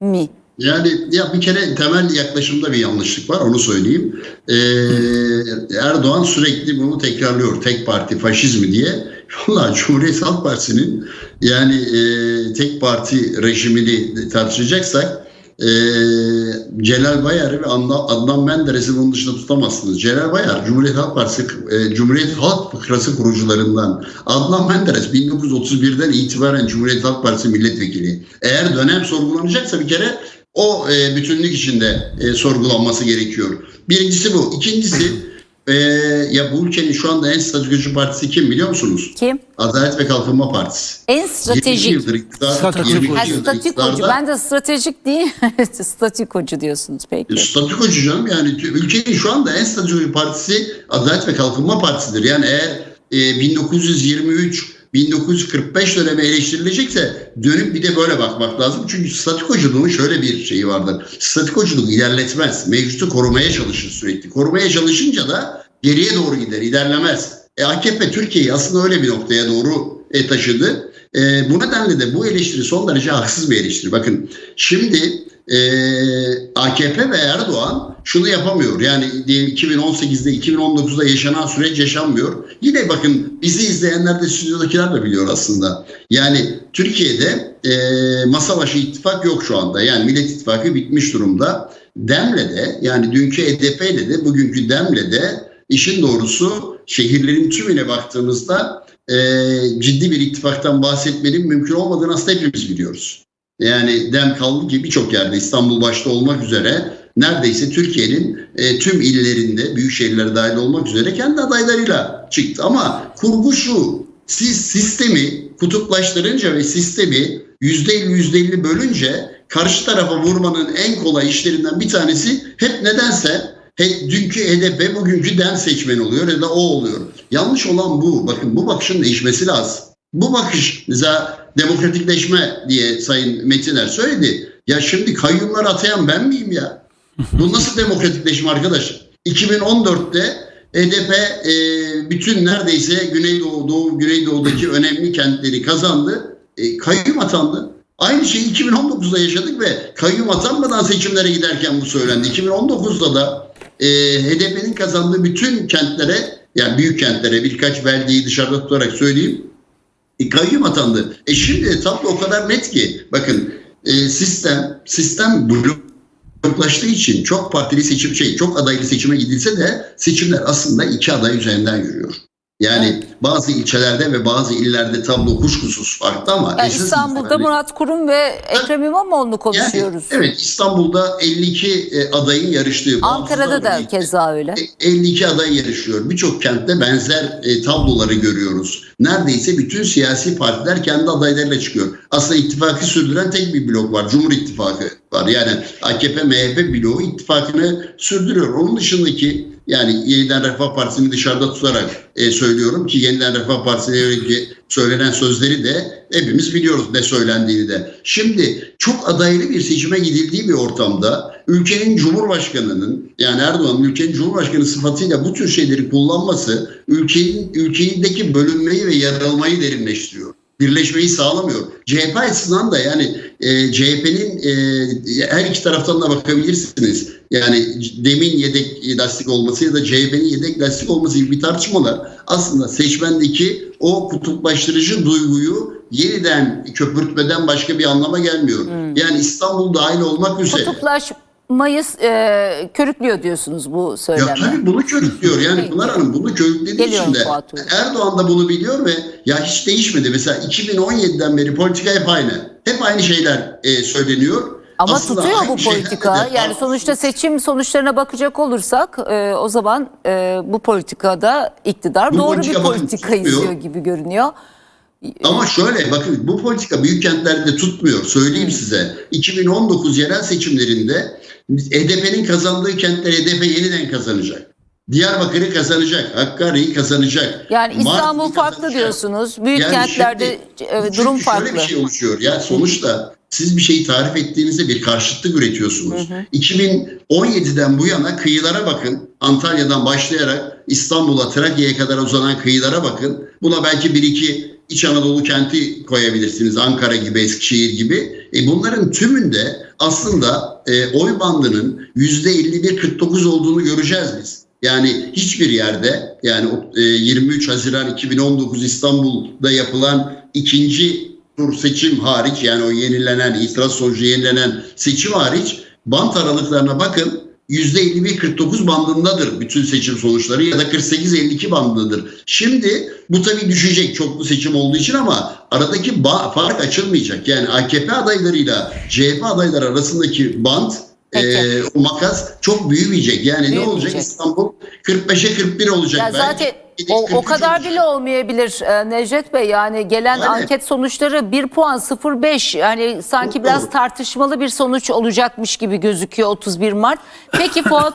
mi? Yani ya bir kere temel yaklaşımda bir yanlışlık var onu söyleyeyim. Ee, Erdoğan sürekli bunu tekrarlıyor tek parti faşizmi diye. Valla Cumhuriyet Halk Partisi'nin yani e, tek parti rejimini tartışacaksak e, Celal Bayar ve Adnan Menderes'i bunun dışında tutamazsınız. Celal Bayar Cumhuriyet Halk Partisi e, Cumhuriyet Halk Fıkrası kurucularından. Adnan Menderes 1931'den itibaren Cumhuriyet Halk Partisi milletvekili. Eğer dönem sorgulanacaksa bir kere o e, bütünlük içinde e, sorgulanması gerekiyor. Birincisi bu. İkincisi e, ya bu ülkenin şu anda en statükocu partisi kim biliyor musunuz? Kim? Adalet ve Kalkınma Partisi. En 22 stratejik. yıldır iktidar, Statükocu. 22 Ha, yıldır statikocu. Ben de stratejik değil. statikocu diyorsunuz peki. Statükocu canım yani ülkenin şu anda en statükocu partisi Adalet ve Kalkınma Partisi'dir. Yani eğer e, 1923 1945 dönemi eleştirilecekse dönüp bir de böyle bakmak lazım. Çünkü statükoculuğun şöyle bir şeyi vardır. Statükoculuk ilerletmez. Mevcutu korumaya çalışır sürekli. Korumaya çalışınca da geriye doğru gider, ilerlemez. E, AKP Türkiye'yi aslında öyle bir noktaya doğru e, taşıdı. E, bu nedenle de bu eleştiri son derece haksız bir eleştiri. Bakın şimdi e, AKP ve Erdoğan şunu yapamıyor. Yani diyelim 2018'de 2019'da yaşanan süreç yaşanmıyor. Yine bakın bizi izleyenler de stüdyodakiler de biliyor aslında. Yani Türkiye'de e, masa başı ittifak yok şu anda. Yani Millet İttifakı bitmiş durumda. Demle'de yani dünkü HDP'yle de bugünkü Demle'de işin doğrusu şehirlerin tümüne baktığımızda e, ciddi bir ittifaktan bahsetmenin mümkün olmadığını aslında hepimiz biliyoruz. Yani dem kaldı ki birçok yerde İstanbul başta olmak üzere neredeyse Türkiye'nin e, tüm illerinde büyük şehirlere dahil olmak üzere kendi adaylarıyla çıktı. Ama kurgu şu siz sistemi kutuplaştırınca ve sistemi %50 %50 bölünce karşı tarafa vurmanın en kolay işlerinden bir tanesi hep nedense he, dünkü HDP bugünkü DEM seçmeni oluyor ya da o oluyor. Yanlış olan bu. Bakın bu bakışın değişmesi lazım. Bu bakış mesela demokratikleşme diye Sayın Metiner söyledi. Ya şimdi kayyumlar atayan ben miyim ya? Bu nasıl demokratikleşme arkadaş? 2014'te HDP e, bütün neredeyse Güneydoğu, Doğu, Güneydoğu'daki önemli kentleri kazandı. E, kayyum atandı. Aynı şeyi 2019'da yaşadık ve kayyum atanmadan seçimlere giderken bu söylendi. 2019'da da e, HDP'nin kazandığı bütün kentlere yani büyük kentlere birkaç belgeyi dışarıda tutarak söyleyeyim e, kayyum atandı. E şimdi tablo o kadar net ki bakın e, sistem sistem bloklaştığı için çok partili seçim şey çok adaylı seçime gidilse de seçimler aslında iki aday üzerinden yürüyor. Yani bazı ilçelerde ve bazı illerde tablo kuşkusuz farklı ama Yani İstanbul'da itibariyle- Murat Kurum ve Ekrem İmamoğlu'nu konuşuyoruz. yani, evet İstanbul'da 52 e, adayın yarıştığı. Ankara'da da keza öyle. e, 52 aday yarışıyor. Birçok kentte benzer e, tabloları görüyoruz. Neredeyse bütün siyasi partiler kendi adaylarıyla çıkıyor. Aslında ittifakı sürdüren tek bir blok var. Cumhur İttifakı var. Yani AKP, MHP bloğu ittifakını sürdürüyor. Onun dışındaki yani Yeniden Refah Partisi'ni dışarıda tutarak e, söylüyorum ki Yeniden Refah Partisi'ne yönelik söylenen sözleri de hepimiz biliyoruz ne söylendiğini de. Şimdi çok adaylı bir seçime gidildiği bir ortamda ülkenin Cumhurbaşkanı'nın yani Erdoğan'ın ülkenin Cumhurbaşkanı sıfatıyla bu tür şeyleri kullanması ülkenin ülkedeki bölünmeyi ve yarılmayı derinleştiriyor. Birleşmeyi sağlamıyor. CHP açısından da yani e, CHP'nin e, her iki taraftan da bakabilirsiniz. Yani demin yedek lastik olması ya da CHP'nin yedek lastik olması gibi bir tartışmalar aslında seçmendeki o kutuplaştırıcı duyguyu yeniden köpürtmeden başka bir anlama gelmiyor. Yani İstanbul dahil olmak üzere. Kutuplaşmayı e, körüklüyor diyorsunuz bu Ya söyleme. tabii bunu körüklüyor. Yani. Pınar Hanım bunu körüklediği için de. Erdoğan da bunu biliyor ve ya hiç değişmedi. Mesela 2017'den beri politika hep aynı. Hep aynı şeyler e, söyleniyor. Ama Aslında tutuyor bu politika. Yani sonuçta seçim sonuçlarına bakacak olursak e, o zaman e, bu politikada iktidar Bu doğru politika bir bakın politika tutmuyor. izliyor gibi görünüyor. Ama şöyle bakın bu politika büyük kentlerde tutmuyor. Söyleyeyim size. 2019 yerel seçimlerinde HDP'nin kazandığı kentler HDP yeniden kazanacak. Diyarbakır'ı kazanacak, Hakkari'yi kazanacak. Yani İstanbul Mardin'i farklı kazanacak. diyorsunuz. Büyük Yani kentlerde şimdi- e, durum şöyle farklı. bir şey oluşuyor. Yani sonuçta siz bir şeyi tarif ettiğinizde bir karşıtlık üretiyorsunuz. 2017'den bu yana kıyılara bakın. Antalya'dan başlayarak İstanbul'a, Trakya'ya kadar uzanan kıyılara bakın. Buna belki bir iki İç Anadolu kenti koyabilirsiniz. Ankara gibi, Eskişehir gibi. E bunların tümünde aslında e, oy bandının %51-49 olduğunu göreceğiz biz. Yani hiçbir yerde yani o, e, 23 Haziran 2019 İstanbul'da yapılan ikinci tur seçim hariç yani o yenilenen itiraz sonucu yenilenen seçim hariç bant aralıklarına bakın %51-49 bandındadır bütün seçim sonuçları ya da 48-52 bandındadır. Şimdi bu tabii düşecek çoklu seçim olduğu için ama aradaki fark açılmayacak. Yani AKP adaylarıyla CHP adayları arasındaki band Peki. e, o makas çok büyümeyecek. Yani ne Büyümeyecek. olacak İstanbul 45'e 41 olacak. Ya belki. zaten o, o 43 kadar olacak. bile olmayabilir e, Necdet Bey. Yani gelen Aynen. anket sonuçları 1 puan 0.5 yani sanki biraz tartışmalı bir sonuç olacakmış gibi gözüküyor 31 Mart. Peki Fuat